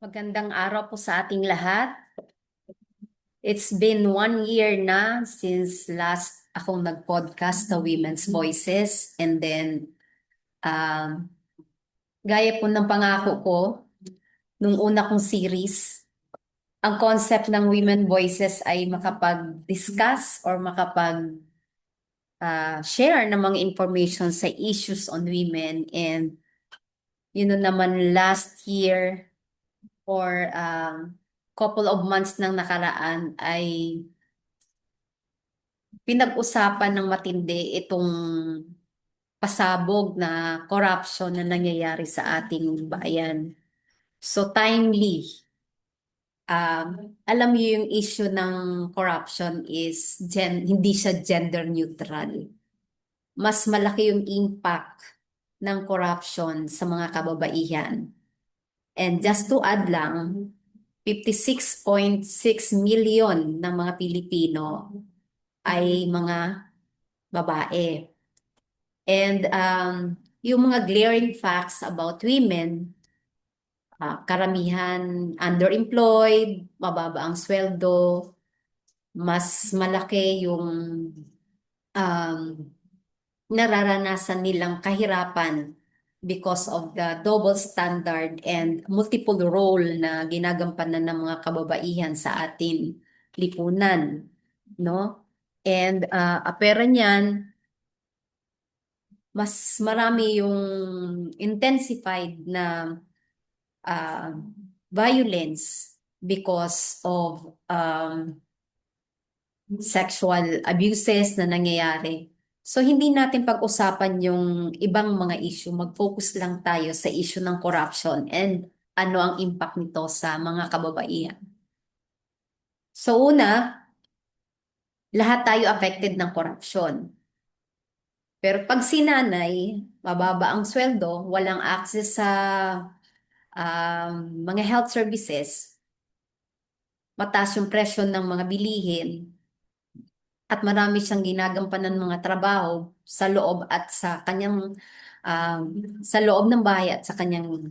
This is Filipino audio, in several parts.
Magandang araw po sa ating lahat. It's been one year na since last akong nag-podcast sa Women's Voices. And then um, gaya po ng pangako ko nung una kong series, ang concept ng Women Voices ay makapag-discuss or makapag uh, share ng mga information sa issues on women. And yun na naman last year or um, couple of months nang nakaraan ay pinag-usapan ng matindi itong pasabog na corruption na nangyayari sa ating bayan. So timely. Um, alam niyo yung issue ng corruption is gen hindi siya gender neutral. Mas malaki yung impact ng corruption sa mga kababaihan. And just to add lang, 56.6 million ng mga Pilipino ay mga babae. And um, yung mga glaring facts about women, uh, karamihan underemployed, mababa ang sweldo, mas malaki yung um, nararanasan nilang kahirapan because of the double standard and multiple role na ginagampanan ng mga kababaihan sa ating lipunan, no? And uh, apera niyan, mas marami yung intensified na uh, violence because of um, sexual abuses na nangyayari So hindi natin pag-usapan yung ibang mga issue, mag-focus lang tayo sa issue ng corruption and ano ang impact nito sa mga kababaihan. So una, lahat tayo affected ng corruption. Pero pag sinanay, mababa ang sweldo, walang access sa um, mga health services, mataas yung presyo ng mga bilihin, at marami siyang ginagampanan mga trabaho sa loob at sa kanyang uh, sa loob ng bahay at sa kanyang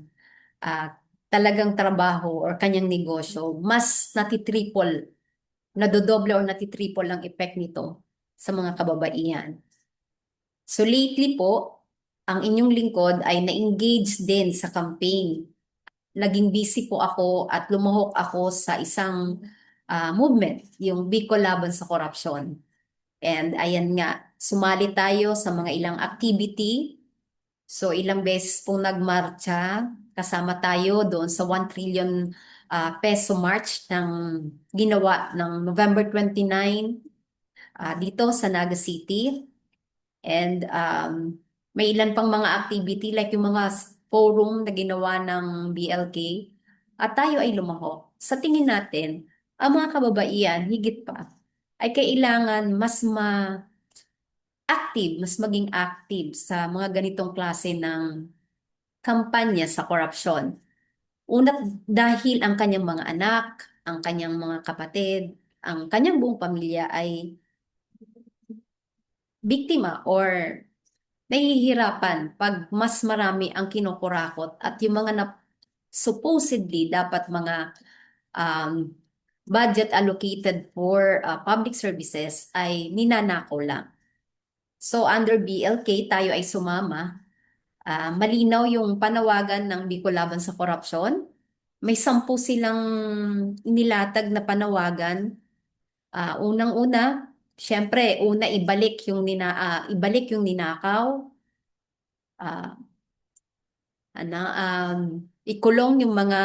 uh, talagang trabaho or kanyang negosyo, mas natitriple, nadodoble or natitriple ang effect nito sa mga kababaihan. So lately po, ang inyong lingkod ay na-engage din sa campaign. Naging busy po ako at lumahok ako sa isang uh, movement, yung Bicol Laban sa Korupsyon. And ayan nga, sumali tayo sa mga ilang activity. So ilang beses po nagmarcha, kasama tayo doon sa 1 trillion uh, peso march ng ginawa ng November 29 uh, dito sa Naga City. And um, may ilan pang mga activity like yung mga forum na ginawa ng BLK at tayo ay lumahok. Sa tingin natin, ang mga kababaihan, higit pa, ay kailangan mas ma active, mas maging active sa mga ganitong klase ng kampanya sa korupsyon. Una dahil ang kanyang mga anak, ang kanyang mga kapatid, ang kanyang buong pamilya ay biktima or nahihirapan pag mas marami ang kinukurakot at yung mga na supposedly dapat mga um, budget allocated for uh, public services ay ninanako lang. So under BLK, tayo ay sumama. Uh, malinaw yung panawagan ng Bicol sa Korupsyon. May sampu silang nilatag na panawagan. Uh, Unang-una, syempre, una ibalik yung nina, uh, ibalik yung ninakaw. Uh, ano, um, ikulong yung mga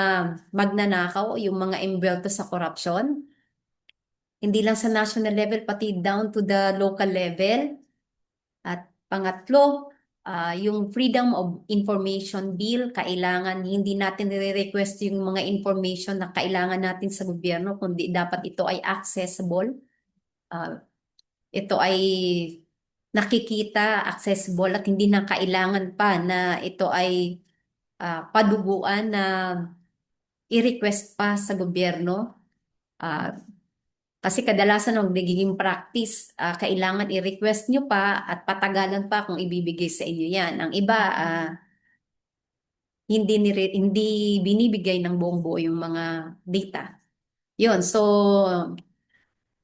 magnanakaw, yung mga imbelto sa korupsyon. Hindi lang sa national level, pati down to the local level. At pangatlo, uh, yung Freedom of Information Bill, kailangan hindi natin re-request yung mga information na kailangan natin sa gobyerno, kundi dapat ito ay accessible. Uh, ito ay nakikita, accessible at hindi na kailangan pa na ito ay uh, paduguan na i-request pa sa gobyerno. Uh, kasi kadalasan ng nagiging practice, uh, kailangan i-request nyo pa at patagalan pa kung ibibigay sa inyo yan. Ang iba, uh, hindi nire, hindi binibigay ng buong buo yung mga data. Yun, so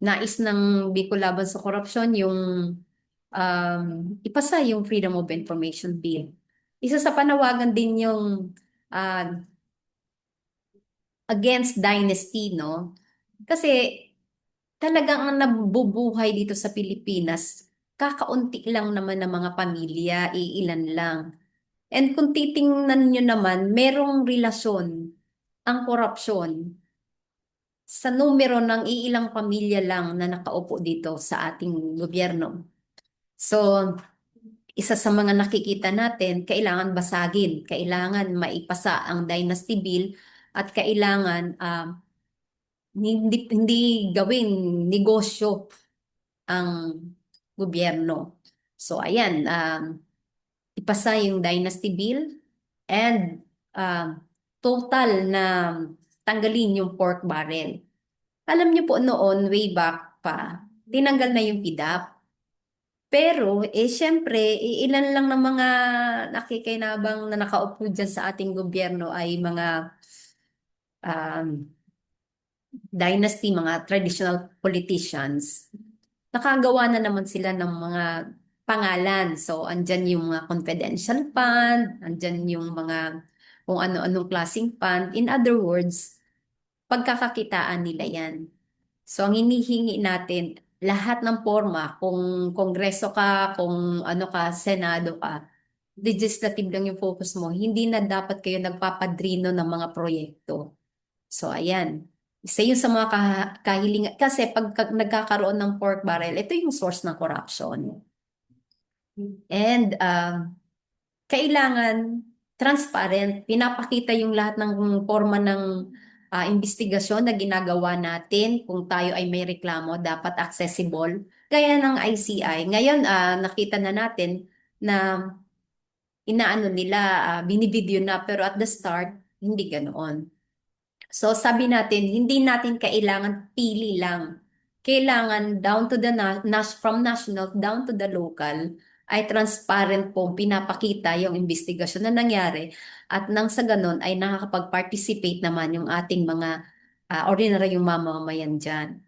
nais ng Bicol Laban sa Korupsyon yung um, ipasa yung Freedom of Information Bill. Isa sa panawagan din yung uh, against dynasty, no? Kasi talagang ang nabubuhay dito sa Pilipinas, kakaunti lang naman ng mga pamilya, iilan lang. And kung titingnan nyo naman, merong relasyon ang korupsyon sa numero ng iilang pamilya lang na nakaupo dito sa ating gobyerno. So, isa sa mga nakikita natin, kailangan basagin, kailangan maipasa ang dynasty bill at kailangan uh, hindi, hindi gawing negosyo ang gobyerno. So, ayan, um, ipasa yung dynasty bill and uh, total na tanggalin yung pork barrel. Alam niyo po noon, way back pa, tinanggal na yung PIDAP. Pero, eh, syempre, ilan lang ng mga nakikinabang na nakaupo dyan sa ating gobyerno ay mga um, dynasty, mga traditional politicians. Nakagawa na naman sila ng mga pangalan. So, andyan yung mga confidential fund, andyan yung mga kung ano-anong klaseng fund. In other words, pagkakakitaan nila yan. So, ang hinihingi natin, lahat ng forma, kung kongreso ka, kung ano ka, senado ka, legislative lang yung focus mo, hindi na dapat kayo nagpapadrino ng mga proyekto. So, ayan. Isa yun sa mga kahilingan. Kasi pag nagkakaroon ng pork barrel, ito yung source ng corruption. And um, kailangan transparent, pinapakita yung lahat ng forma ng uh, investigasyon na ginagawa natin. Kung tayo ay may reklamo, dapat accessible. Gaya ng ICI. Ngayon, uh, nakita na natin na inaano nila, uh, binivideo na, pero at the start, hindi ganoon. So sabi natin, hindi natin kailangan pili lang. Kailangan down to the na from national down to the local ay transparent po pinapakita yung investigasyon na nangyari at nang sa ganon ay nakakapag-participate naman yung ating mga uh, ordinaryong mamamayan dyan.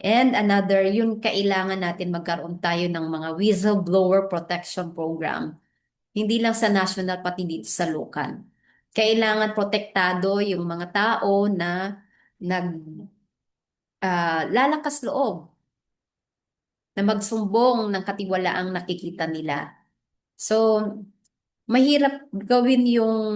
And another, yun kailangan natin magkaroon tayo ng mga whistleblower protection program. Hindi lang sa national pati dito sa local. Kailangan protektado yung mga tao na nag uh, lalakas loob na magsumbong ng katiwalaang nakikita nila. So, mahirap gawin yung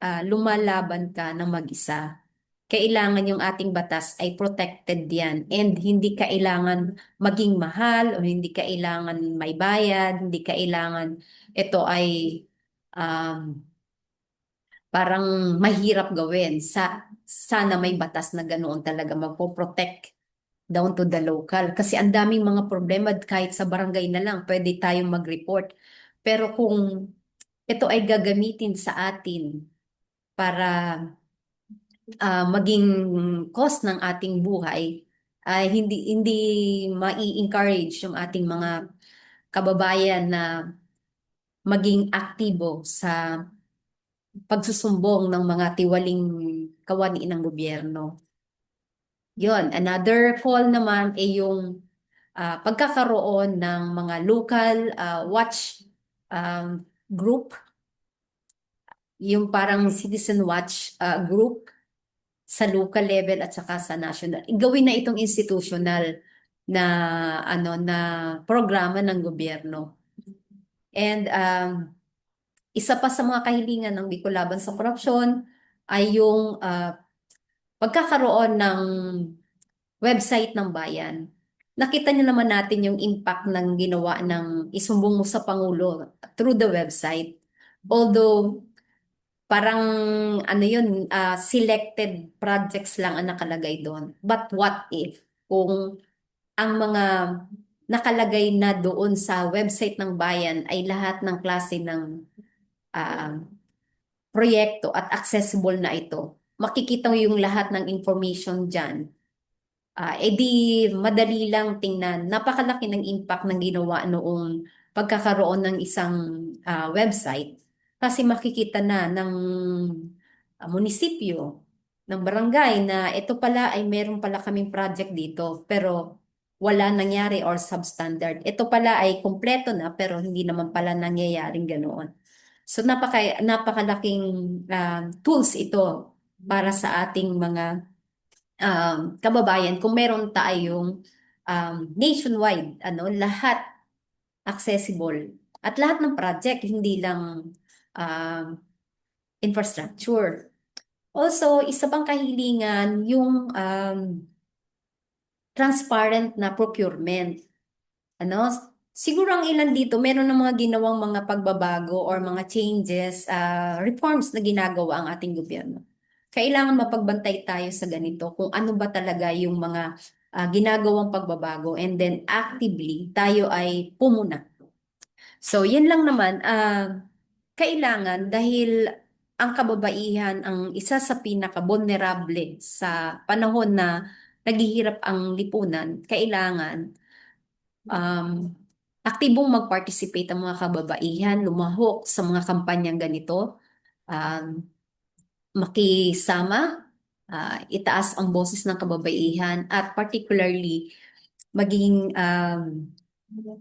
uh, lumalaban ka ng mag-isa. Kailangan yung ating batas ay protected yan and hindi kailangan maging mahal o hindi kailangan may bayad, hindi kailangan ito ay um, parang mahirap gawin. Sa, sana may batas na ganoon talaga magpo-protect down to the local. Kasi ang daming mga problema kahit sa barangay na lang, pwede tayong mag-report. Pero kung ito ay gagamitin sa atin para uh, maging cost ng ating buhay, ay uh, hindi hindi mai-encourage yung ating mga kababayan na maging aktibo sa pagsusumbong ng mga tiwaling kawani ng gobyerno. Yon, another call naman ay yung uh, pagkakaroon ng mga local uh, watch um, group, yung parang citizen watch uh, group sa local level at saka sa national. Gawin na itong institutional na ano na programa ng gobyerno. And um, isa pa sa mga kahilingan ng Bicol Laban sa Korupsyon ay yung uh, pagkakaroon ng website ng bayan, nakita niyo naman natin yung impact ng ginawa ng isumbong mo sa Pangulo through the website. Although, parang ano yun, uh, selected projects lang ang nakalagay doon. But what if kung ang mga nakalagay na doon sa website ng bayan ay lahat ng klase ng uh, proyekto at accessible na ito makikita mo yung lahat ng information dyan. Uh, edi madali lang tingnan. Napakalaki ng impact ng ginawa noong pagkakaroon ng isang uh, website Kasi makikita na ng uh, munisipyo, ng barangay na ito pala ay meron pala kaming project dito pero wala nangyari or substandard. Ito pala ay kumpleto na pero hindi naman pala nangyayaring ganoon. So napaka napakalaking uh, tools ito para sa ating mga um, kababayan kung meron tayong um, nationwide ano lahat accessible at lahat ng project hindi lang um, infrastructure. Also, isa pang kahilingan yung um, transparent na procurement. Ano? Siguro ang ilan dito, meron ng mga ginawang mga pagbabago or mga changes, uh, reforms na ginagawa ang ating gobyerno. Kailangan mapagbantay tayo sa ganito kung ano ba talaga yung mga uh, ginagawang pagbabago and then actively tayo ay pumuna. So, yan lang naman. Uh, kailangan dahil ang kababaihan ang isa sa pinaka-vulnerable sa panahon na naghihirap ang lipunan, kailangan um, aktibong mag-participate ang mga kababaihan, lumahok sa mga kampanyang ganito, um, makisama, uh, itaas ang boses ng kababaihan at particularly maging um,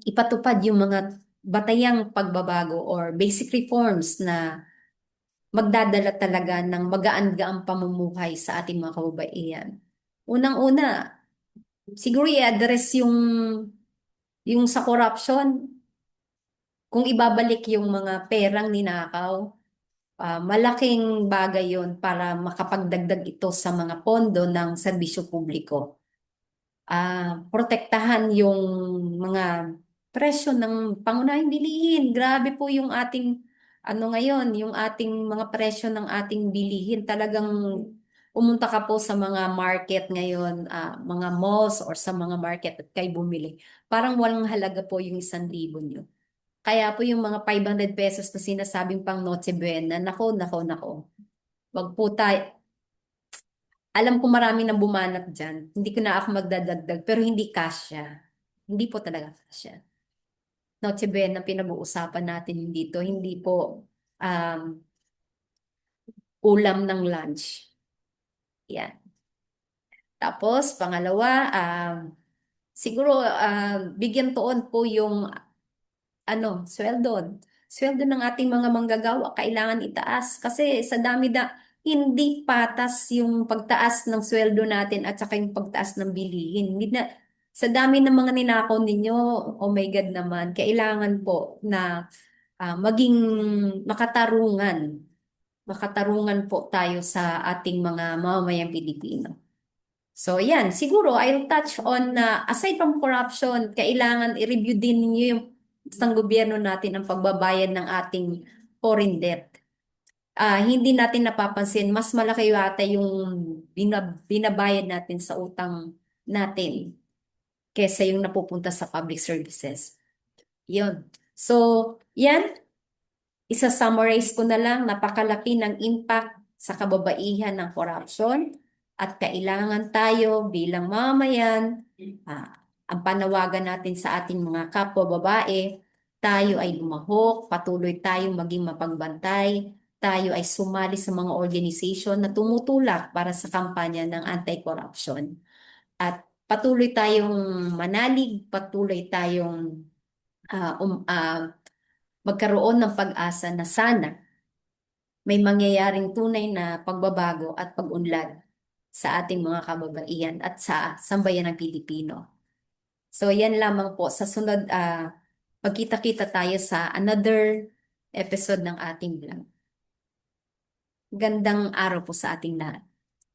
ipatupad yung mga batayang pagbabago or basic reforms na magdadala talaga ng magaan-gaang pamumuhay sa ating mga kababaihan. Unang-una, siguro i-address yung yung sa corruption, kung ibabalik yung mga perang ninakaw, uh, malaking bagay yon para makapagdagdag ito sa mga pondo ng serbisyo publiko. Uh, protektahan yung mga presyo ng pangunahing bilihin. Grabe po yung ating ano ngayon, yung ating mga presyo ng ating bilihin talagang umunta ka po sa mga market ngayon, uh, mga malls or sa mga market at kay bumili, parang walang halaga po yung isang libo nyo. Kaya po yung mga 500 pesos na sinasabing pang Noche Buena, nako, nako, nako. Wag po tayo, alam ko marami nang bumanat dyan. Hindi ko na ako magdadagdag, pero hindi kasya. Hindi po talaga kasya. Noche Buena pinag-uusapan natin dito, hindi po um, ulam ng lunch. Yan. Tapos, pangalawa, um, siguro uh, bigyan toon po yung ano, sweldo. Sweldo ng ating mga manggagawa kailangan itaas kasi sa dami na hindi patas yung pagtaas ng sweldo natin at saka yung pagtaas ng bilihin. Hindi na, sa dami ng mga ninakaw ninyo, oh my God naman, kailangan po na uh, maging makatarungan makatarungan po tayo sa ating mga mamamayang Pilipino. So yan, siguro I'll touch on na uh, aside from corruption, kailangan i-review din niyo yung isang gobyerno natin ang pagbabayad ng ating foreign debt. Uh, hindi natin napapansin, mas malaki yata yung binab binabayad natin sa utang natin kesa yung napupunta sa public services. Yun. So, yan, isa-summarize ko na lang, napakalaki ng impact sa kababaihan ng corruption at kailangan tayo bilang mamayan, uh, ang panawagan natin sa ating mga kapwa babae, tayo ay lumahok, patuloy tayong maging mapagbantay, tayo ay sumali sa mga organization na tumutulak para sa kampanya ng anti-corruption. At patuloy tayong manalig, patuloy tayong uh, um, uh, magkaroon ng pag-asa na sana may mangyayaring tunay na pagbabago at pag-unlad sa ating mga kababaihan at sa sambayan ng Pilipino. So yan lamang po sa sunod uh, magkita-kita tayo sa another episode ng ating vlog. Gandang araw po sa ating lahat.